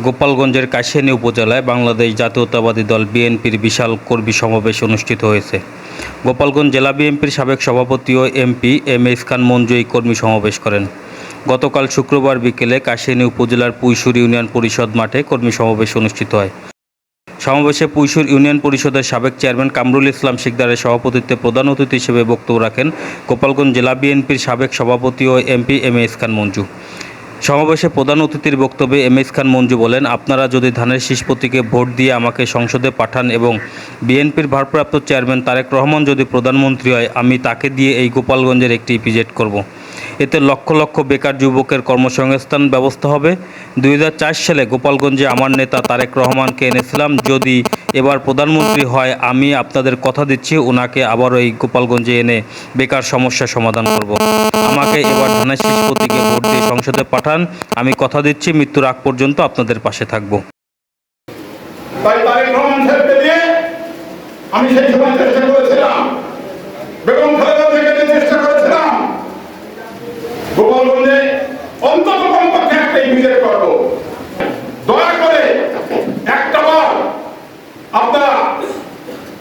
গোপালগঞ্জের কাশিয়ানী উপজেলায় বাংলাদেশ জাতীয়তাবাদী দল বিএনপির বিশাল কর্মী সমাবেশ অনুষ্ঠিত হয়েছে। গোপালগঞ্জ জেলা বিএনপির সাবেক সভাপতি ও MP M S Khan Manju এই কর্মী সমাবেশ করেন। গতকাল শুক্রবার বিকেলে কাশিয়ানী উপজেলার পুইশুর ইউনিয়ন পরিষদ মাঠে কর্মী সমাবেশ অনুষ্ঠিত হয়। সমাবেশে পুইশুর ইউনিয়ন পরিষদের সাবেক চেয়ারম্যান কামরুল ইসলাম শিকদারের সভাপতিত্বে প্রধান অতিথি হিসেবে বক্তব্য রাখেন গোপালগঞ্জ জেলা বিএনপির সাবেক সভাপতি ও MP M S Khan Manju. সমাবেশে প্রধান অতিথির বক্তব্যে এম এস খান মঞ্জু বলেন, আপনারা যদি ধানের শীষ প্রতীকে ভোট দিয়ে আমাকে সংসদে পাঠান এবং বিএনপির ভারপ্রাপ্ত চেয়ারম্যান তারেক রহমান যদি প্রধানমন্ত্রী হয়, আমি তাকে দিয়ে এই গোপালগঞ্জের একটি ইপিজেড করব। এতে লক্ষ লক্ষ বেকার যুবকের কর্মসংস্থান ব্যবস্থা হবে। দু হাজার চার সালে গোপালগঞ্জে আমার নেতা তারেক রহমানকে এনেছিলাম। যদি এবার প্রধানমন্ত্রী হয়, আমি আপনাদের কথা দিচ্ছি ওনাকে আবারও এই গোপালগঞ্জে এনে বেকার সমস্যা সমাধান করব। আমাকে এবার ধানের শীষ প্রতীকে ভোট দিয়ে সংসদে পাঠান। আমি কথা দিচ্ছি, মৃত্যুর আগ পর্যন্ত আপনাদের পাশে থাকব। আমি সেই সময় চেষ্টা করেছিলাম। বেগম খালেদা থেকে চেষ্টা করেছিলাম গোপালগঞ্জে অন্তত কমপক্ষে একটা ইমিজেট করব দয়া করে একটা বার আপনারা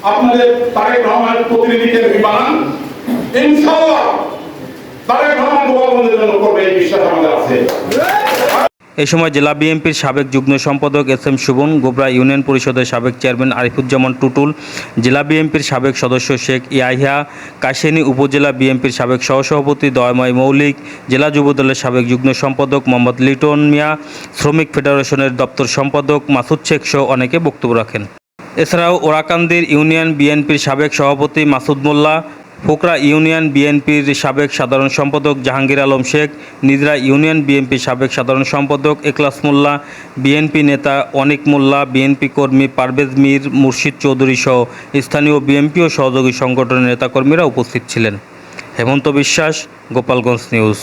আপনাদের তারেক রহমানের প্রতিনিধিকে বানান ইনশাআল্লাহ তারেক রহমান গোপালগঞ্জের জন্য করবে, এই বিশ্বাস আমাদের আছে। এই সময় জেলা বিএনপির সাবেক যুগ্ম সম্পাদক S M Shuvon, Gobra union পরিষদের সাবেক চেয়ারম্যান আরিফুজ্জামান টুটুল, জেলা বিএনপির সাবেক সদস্য শেখ ইয়াহিয়া কাশিয়ানী উপজেলা বিএনপির সাবেক সহসভাপতি দয়ময় মৌলিক, জেলা যুবদলের সাবেক যুগ্ম সম্পাদক মোহাম্মদ লিটন মিয়া, শ্রমিক ফেডারেশনের দপ্তর সম্পাদক মাসুদ শেখ সহ অনেকে বক্তব্য রাখেন। এছাড়াও ওরাকান্দির ইউনিয়ন বিএনপির সাবেক সভাপতি মাসুদ মোল্লা, ফোকরা ইউনিয়ন বিএনপির সাবেক সাধারণ সম্পাদক জাহাঙ্গীর আলম শেখ নিদ্রা ইউনিয়ন বিএনপির সাবেক সাধারণ সম্পাদক একলাস মোল্লা, বিএনপি নেতা অনিক মোল্লা, বিএনপি কর্মী পারভেজ মীর, মুর্শিদ চৌধুরী সহ স্থানীয় বিএনপি ও সহযোগী সংগঠনের নেতাকর্মীরা উপস্থিত ছিলেন। হেমন্ত বিশ্বাস, গোপালগঞ্জ নিউজ।